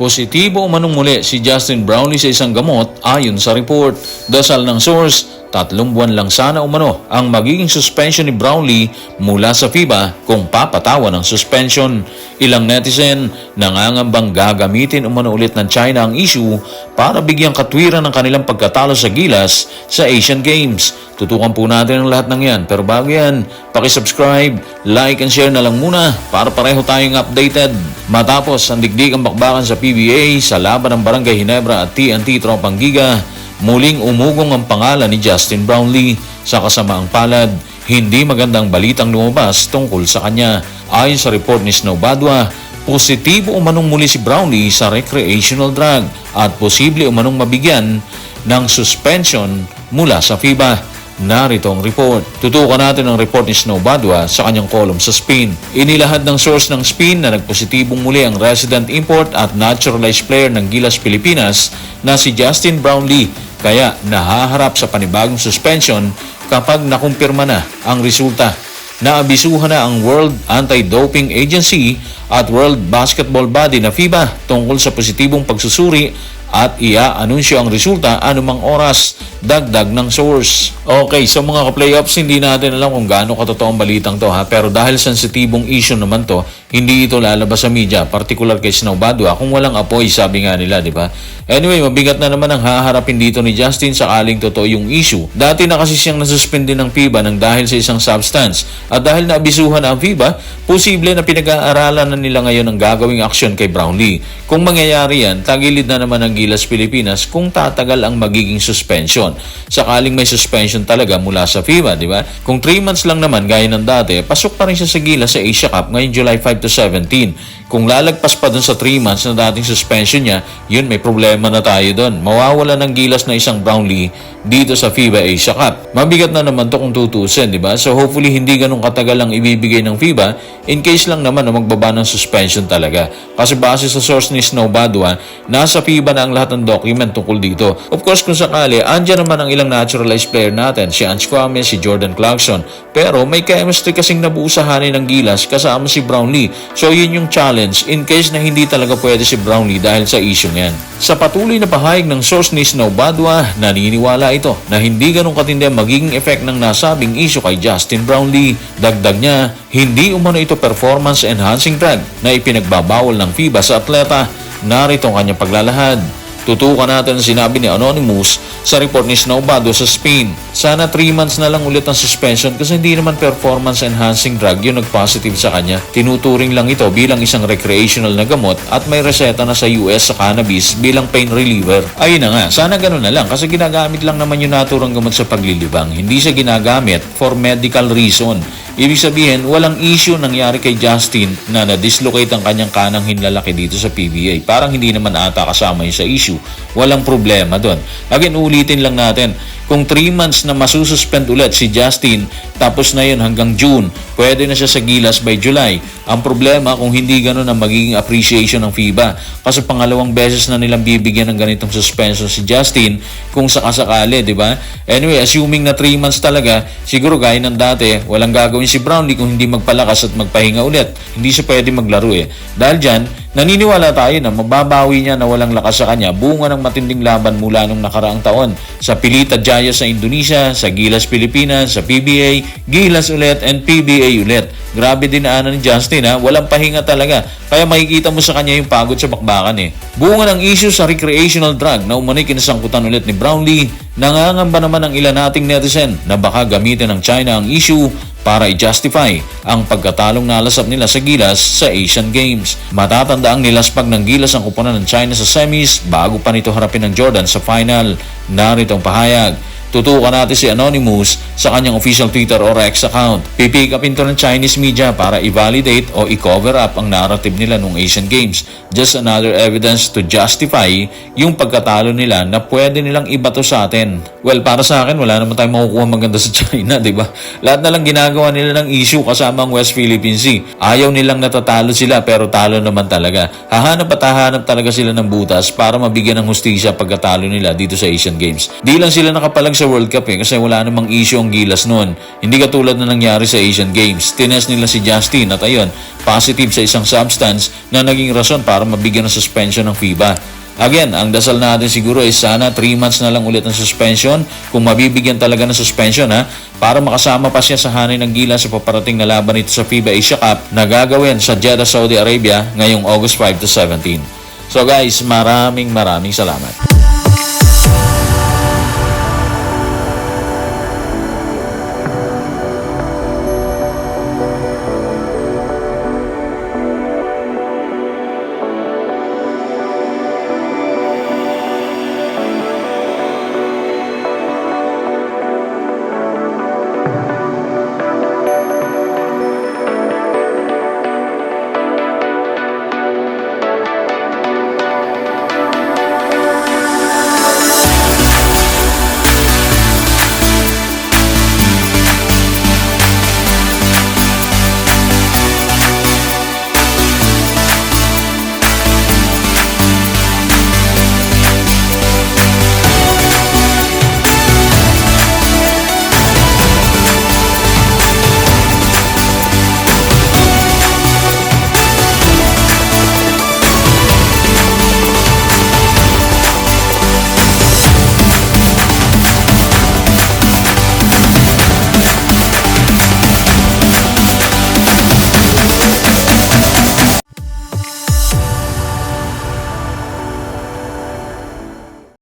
Positibo umanong muli si Justin Brownlee sa isang gamot ayon sa report. Dasal ng source, tatlong buwan lang sana umano ang magiging suspension ni Brownlee mula sa FIBA kung papatawan ng suspension. Ilang netizen nangangambang gagamitin umano ulit ng China ang issue para bigyang katwiran ng kanilang pagkatalo sa gilas sa Asian Games. Tutukan po natin ang lahat ng yan. Pero bago yan, pakisubscribe, like and share na lang muna para pareho tayong updated. Matapos ang digdig ang bakbakan sa PBA sa laban ng Barangay Hinebra at TNT Tropang Giga, muling umugong ang pangalan ni Justin Brownlee sa kasamaang palad. Hindi magandang balitang lumabas tungkol sa kanya. Ayon sa report ni Snow Badwa, positibo umanong muli si Brownlee sa recreational drug at posible umanong mabigyan ng suspension mula sa FIBA. Narito ang report. Tutukan natin ang report ni Snow Badwa sa kanyang column sa Spin. Inilahad ng source ng Spin na nagpositibong muli ang resident import at naturalized player ng Gilas Pilipinas na si Justin Brownlee kaya nahaharap sa panibagong suspension kapag nakumpirma na ang resulta. Naabisuhan na ang World Anti-Doping Agency at World Basketball Body na FIBA tungkol sa positibong pagsusuri at ia-anunsyo ang resulta anumang oras, dagdag ng source. Okay, sa mga ka-playoffs, hindi natin alam kung gaano katotoo ang balitang to ha, pero dahil sensitibong issue naman to, hindi ito lalabas sa media, particular kay Snow Badwa, kung walang apoy, sabi nga nila, di ba? Anyway, mabigat na naman ang haharapin dito ni Justin sakaling totoo yung issue. Dati na kasi siyang nasuspende ng FIBA ng dahil sa isang substance. At dahil naabisuhan na ang FIBA, posible na pinag-aaralan na nila ngayon ang gagawing aksyon kay Brownlee. Kung mangyayari yan, tagilid na naman ang Gilas Pilipinas kung tatagal ang magiging suspension. Sakaling may suspension talaga mula sa FIBA, di ba? Kung 3 months lang naman gaya ng dati, pasok pa rin siya sa Gilas sa Asia Cup ngayong July 5 to 17. Kung lalagpas pa dun sa 3 months na dating suspension niya, yun may problema na tayo dun. Mawawala ng gilas na isang Brownlee dito sa FIBA Asia Cup. Mabigat na naman to kung tutusin, di ba? So hopefully hindi ganun katagal ang ibibigay ng FIBA in case lang naman na magbaba ng suspension talaga. Kasi base sa source ni Snow Badwa, nasa FIBA na ang lahat ng document tungkol dito. Of course, kung sakali, andyan naman ang ilang naturalized player natin, si Ange Kwame, si Jordan Clarkson. Pero may chemistry kasing nabuo sa hanay ng gilas kasama si Brownlee. So yun yung challenge in case na hindi talaga pwede si Brownlee dahil sa issue yan. Sa patuloy na pahayag ng source ni Snow Badwa, naniniwala ito na hindi ganun katindi ang magiging effect ng nasabing issue kay Justin Brownlee. Dagdag niya, hindi umano ito performance enhancing drug na ipinagbabawal ng FIBA sa atleta. Narito ang kanyang paglalahad. Tutukan natin ang sinabi ni Anonymous sa report ni Snowbado sa Spain. Sana 3 months na lang ulit ang suspension kasi hindi naman performance enhancing drug yung nag-positive sa kanya. Tinuturing lang ito bilang isang recreational na gamot at may reseta na sa US sa cannabis bilang pain reliever. Ayun na nga, sana ganun na lang kasi ginagamit lang naman yung naturang gamot sa paglilibang. Hindi siya ginagamit for medical reason. Ibig sabihin, walang issue nangyari kay Justin na na-dislocate ang kanyang kanang hinlalaki dito sa PBA. Parang hindi naman ata kasama yun sa issue. Walang problema doon. Again, ulitin lang natin. Kung 3 months na masususpend ulit si Justin, tapos na yun hanggang June, pwede na siya sa Gilas by July. Ang problema kung hindi ganun ang magiging appreciation ng FIBA. Kasi pangalawang beses na nilang bibigyan ng ganitong suspension si Justin kung sakasakali, di ba? Anyway, assuming na 3 months talaga, siguro gaya ng dati, walang gagawin si Brownlee kung hindi magpalakas at magpahinga ulit. Hindi siya pwede maglaro eh. Dahil dyan, naniniwala tayo na mababawi niya na walang lakas sa kanya bunga ng matinding laban mula nung nakaraang taon sa Pilita Jaya sa Indonesia, sa Gilas Pilipinas, sa PBA, Gilas ulit, and PBA ulit. Grabe din na ni Justin ha, walang pahinga talaga. Kaya makikita mo sa kanya yung pagod sa bakbakan eh. Bunga ng issue sa recreational drug na umano'y kinasangkutan ulit ni Brownlee, nangangamba naman ang ilan nating netizen na baka gamitin ng China ang issue para i-justify ang pagkatalong nalasap nila sa Gilas sa Asian Games. Matatanda ang nilaspag ng Gilas ang kuponan ng China sa semis bago pa nito harapin ng Jordan sa final. Narito ang pahayag. Tutukan natin si Anonymous sa kanyang official Twitter or X account. Pipick up ito ng Chinese media para i-validate o i-cover up ang narrative nila nung Asian Games. Just another evidence to justify yung pagkatalo nila na pwede nilang ibato sa atin. Well, para sa akin, wala naman tayong makukuha maganda sa China, di ba? Lahat na lang ginagawa nila ng issue kasama ang West Philippine Sea. Ayaw nilang natatalo sila pero talo naman talaga. Hahanap at hahanap talaga sila ng butas para mabigyan ng hustisya pagkatalo nila dito sa Asian Games. Di lang sila nakapalag sa World Cup eh kasi wala namang issue ang gilas noon. Hindi katulad na nangyari sa Asian Games. Tinest nila si Justin at ayun, positive sa isang substance na naging rason para mabigyan ng suspension ng FIBA. Again, ang dasal natin siguro ay sana 3 months na lang ulit ang suspension kung mabibigyan talaga ng suspension ha para makasama pa siya sa hanay ng gila sa paparating na laban nito sa FIBA Asia Cup na gagawin sa Jeddah, Saudi Arabia ngayong August 5 to 17. So guys, maraming maraming salamat.